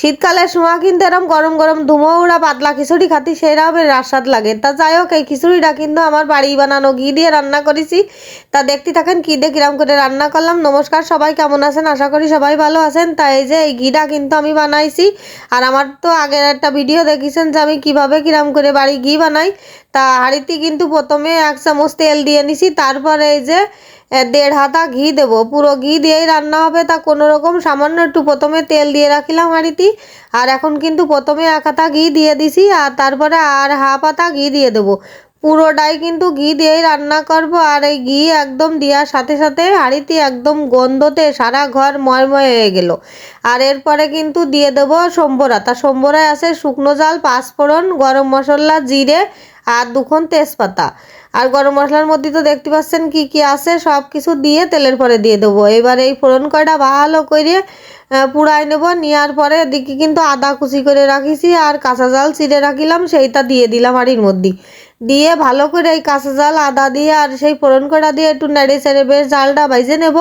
শীতকালের সময় কিন্তু এরম গরম গরম ধুমোউড়া পাতলা খিচুড়ি খাতি সেরকমের রাস্বাদ লাগে। তা যাই হোক, এই খিচুড়িটা কিন্তু আমার বাড়ি বানানো, ঘি দিয়ে রান্না করেছি। তা দেখতে থাকেন কী দিয়ে কিরাম করে রান্না করলাম। নমস্কার সবাই, কেমন আছেন? আশা করি সবাই ভালো আছেন। তা এই যে এই ঘিটা কিন্তু আমি বানাইছি। আর আমার তো আগের একটা ভিডিও দেখেছেন যে আমি কীভাবে কিরাম করে বাড়ি ঘি বানাই। তা হাঁড়িতে কিন্তু প্রথমে এক চামচ তেল দিয়ে নিছি। তারপরে এই যে দেড় হাতা ঘি দেবো। পুরো ঘি দিয়েই রান্না হবে। তা কোনো রকম সামান্য একটু প্রথমে তেল দিয়ে রাখিলাম হাঁড়িতে আর এখন কিন্তু প্রথমে এক হাতা ঘি দিয়ে দিছি, আর তারপরে আর হাফ হাতা ঘি দিয়ে দেবো। পুরোটাই কিন্তু ঘি দিয়েই রান্না করব। আর এই ঘি একদম দেওয়ার সাথে সাথে হাঁড়িতে একদম গন্ধতে সারা ঘর ময়ময় হয়ে গেল। আর এরপরে কিন্তু দিয়ে দেবো সম্বরা। তা সম্বরায় আছে শুকনো জাল, পাঁচফোড়ন, গরম মশলা, জিরে আর দুখন তেজপাতা। আর গরম মশলার মধ্যে তো দেখতে পাচ্ছেন কি কি আছে সব কিছু দিয়ে তেলের পরে দিয়ে দেবো। এবার এই ফোড়ন কয়টা ভালো করে পুড়াই নেব, নেওয়ার পরে এদিকে কিন্তু আদা কুচি করে রাখিছি আর কাঁচা জাল চিড়ে রাখিলাম, সেইটা দিয়ে দিলাম হাঁড়ির মধ্যে। দিয়ে ভালো করে এই কাঁচা জাল, আদা দিয়ে আর সেই ফোড়ন কড়া দিয়ে একটু নেড়ে চেড়ে বেশ জালটা বাইজে নেব।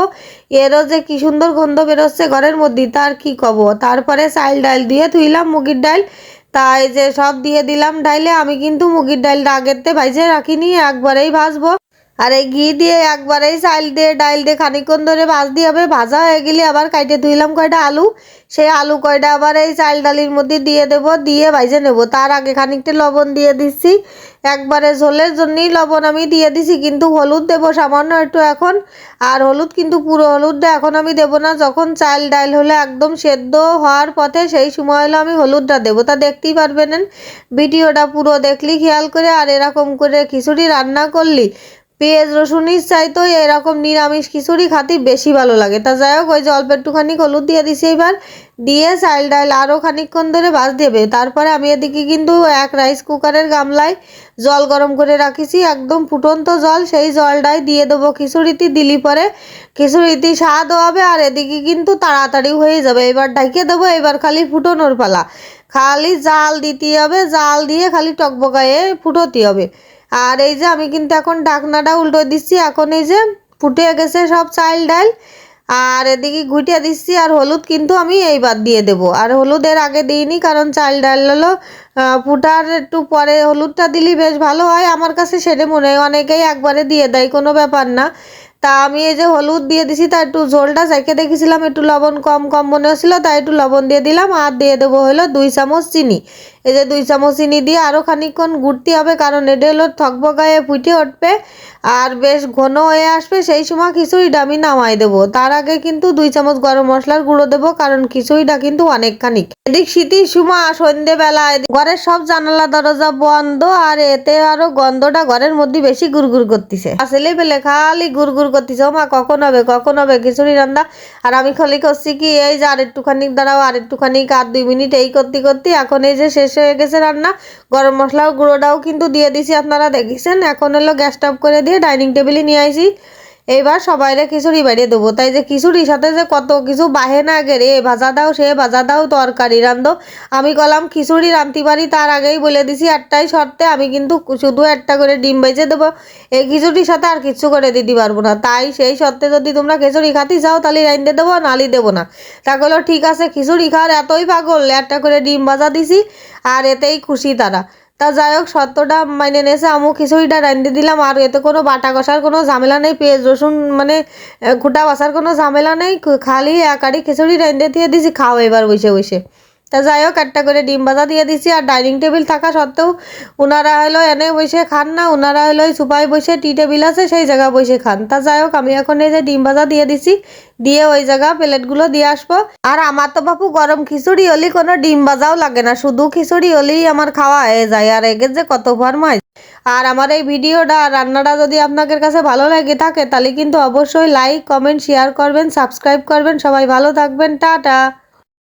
এরও যে কি সুন্দর গন্ধ বেরোচ্ছে ঘরের মধ্যে তার কি কব? তারপরে চাইল ডাল দিয়ে ধুইলাম মুগির ডাল তাই যে সব দিয়ে দিলাম ডাইলে, আমি কিন্তু মুগির আগের আগেরতে ভাইজে রাখিনি, একবারেই ভাজবো। আর এই ঘি দিয়ে একবারেই চাইল দিয়ে, ডাইল দিয়ে খানিকক্ষণ ধরে ভাজতে হবে। ভাজা হয়ে গেলে আবার কাইটে ধুইলাম কয়টা আলু। সেই আলু কয়টা আবার এই চাল ডালির মধ্যে দিয়ে দেব, দিয়ে ভাইজে নেব। তার আগে খানিকটা লবণ দিয়ে দিচ্ছি একবারে ঝোলের জন্যই লবণ আমি দিয়ে দিছি, কিন্তু হলুদ দেব সামান্য একটু এখন। আর হলুদ কিন্তু পুরো হলুদটা এখন আমি দেব না। যখন চাল ডাল হলে একদম সেদ্ধ হওয়ার পথে সেই সময় হলো আমি হলুদটা দেবো। তা দেখতেই পারবেন, ভিডিওটা পুরো দেখলি, খেয়াল করে, আর এরকম করে খিচুড়ি রান্না করলি পেঁয়াজ রসুনের চাইতো এরকম নিরামিষ খিচুড়ি খাতি বেশি ভালো লাগে। তা যাই হোক, ওই যে অল্প একটুখানি হলুদ দিয়ে দিছি এবার। দিয়ে চাল ডাল আরও খানিকক্ষণ ধরে ভাজ দেবে। তারপরে আমি এদিকে কিন্তু এক রাইস কুকারের গামলায় জল গরম করে রাখিছি, একদম ফুটন্ত জল। সেই জলটাই দিয়ে দেবো খিচুড়িতে দিলি পরে খিচুড়িতে স্বাদও হবে আর এদিকে কিন্তু তাড়াতাড়ি হয়ে যাবে। এবার ঢাকিয়ে দেবো, এবার খালি ফুটোনোর পালা। খালি জাল দিতে হবে, জাল দিয়ে খালি টকবকায়ে ফুটোতে হবে। আর এই যে আমি কিন্তু এখন ঢাকনাটা উল্টো দিচ্ছি, এখন এই যে ফুটে গেছে সব চাল ডাল আর এদিকে গুটিয়ে দিচ্ছি আর হলুদ কিন্তু আমি এইবার দিয়ে দেবো। আর হলুদের আগে দিইনি কারণ চাল ডাল হলো ফুটার একটু পরে হলুদটা দিলি বেশ ভালো হয়। আমার কাছে সেটা মনে হয় অনেকেই একবারে দিয়ে দেয়, কোনো ব্যাপার না। তা আমি এই যে হলুদ দিয়ে দিছি, তা একটু ঝোলটা চেখে দেখেছিলাম, একটু লবণ কম কম মনে হচ্ছিল, তাই একটু লবণ দিয়ে দিলাম আর দিয়ে দেবো হলো দুই চামচ চিনি। এই যে দুই চামচ চিনি দিয়ে আরও খানিকক্ষণ ঘুরতে হবে, কারণ এটা হলো থকবকায়ে ফুটে উঠবে আর বেশ ঘন হয়ে আসবে, সেই সময় খিচুড়িটা আমি নামাই দেবো। তার আগে কিন্তু দুই চামচ গরম মশলার গুঁড়ো দেবো, কারণ খিচুড়িটা কিন্তু অনেকখানি। এদিক শীতের সময় সন্ধ্যেবেলা ঘরের সব জানালা দরজা বন্ধ, আর এতে আরও গন্ধটা ঘরের মধ্যে বেশি গুড়গুড় করতেছে। আসলে পেলে খালি গুড়গুড় করতেছে। ও মা, কখন হবে? কখন হবে? খিচুড়ি রান্না? আর আমি খালি করছি কি, এই যে আর একটুখানি দাঁড়াও আর একটুখানি আর দুই মিনিট এই করতে করতে এখন এই যে শেষ হয়ে গেছে রান্না। গরম মশলাও, গুঁড়োটাও কিন্তু দিয়ে দিছি আপনারা দেখেছেন। এখন হলো গ্যাস টপ করে দিয়ে ডাইনিং টেবিলে নিয়ে আইছি। এইবার সবাইরে খিচুড়ি বাড়িয়ে দেবো। তাই যে খিচুড়ির সাথে যে কত কিছু বাহে না আগে রে ভাজা দাও, সে ভাজা দাও, তরকারি রান্ধো। আমি কলাম খিচুড়ি রাঁধতে পারি তার আগেই বলে দিছি একটাই শর্তে, আমি কিন্তু শুধু একটা করে ডিম বেজে দেবো। এই খিচুড়ির সাথে আর কিচ্ছু করে দিতে পারব না। তাই সেই শর্তে যদি তোমরা খিচুড়ি খাতে চাও, তাহলে রাইন্দে দেবো, নালি দেবো না। তা বলল ঠিক আছে, খিচুড়ি খাওয়ার এতই পাগল, একটা করে ডিম ভাজা দিছি, আর এতেই খুশি তারা। তা যাই হোক সত্যটা মাইনে নেছে আমু খিচুড়িটা রান্ধে দিলাম, আর এতে কোনো বাটা কষার কোনো ঝামেলা নেই, পেঁয়াজ, রসুন মানে ঘুটা বাসার কোনো ঝামেলা নেই। খালি একারি খিচুড়ি রান্ধে দিয়ে দিছি, খাও এবার বসে বসে। তা যাই হোক, একটা করে ডিম ভাজা দিয়ে দিছি আর ডাইনিং টেবিল থাকা সত্ত্বেও ওনারা হলো এনে বসে খান না ওনারা হলো সুপায় বসে টি টেবিল আছে, সেই জায়গা বসে খান। তা যাই হোক, আমি এখন এই যে ডিম ভাজা দিয়ে দিছি, দিয়ে ওই জায়গা প্লেটগুলো দিয়ে আসব। আর আমার তো বাপু গরম খিচুড়ি হলে কোনো ডিম ভাজাও লাগে না, শুধু খিচুড়ি হলেই আমার খাওয়া হয়ে যায়, আর এগে যে কত ফরমাই আর আমার এই ভিডিওটা রান্নাটা যদি আপনাদের কাছে ভালো লাগে থাকে, তাহলে কিন্তু অবশ্যই লাইক কমেন্ট শেয়ার করবেন সাবস্ক্রাইব করবেন, সবাই ভালো থাকবেন, টাটা।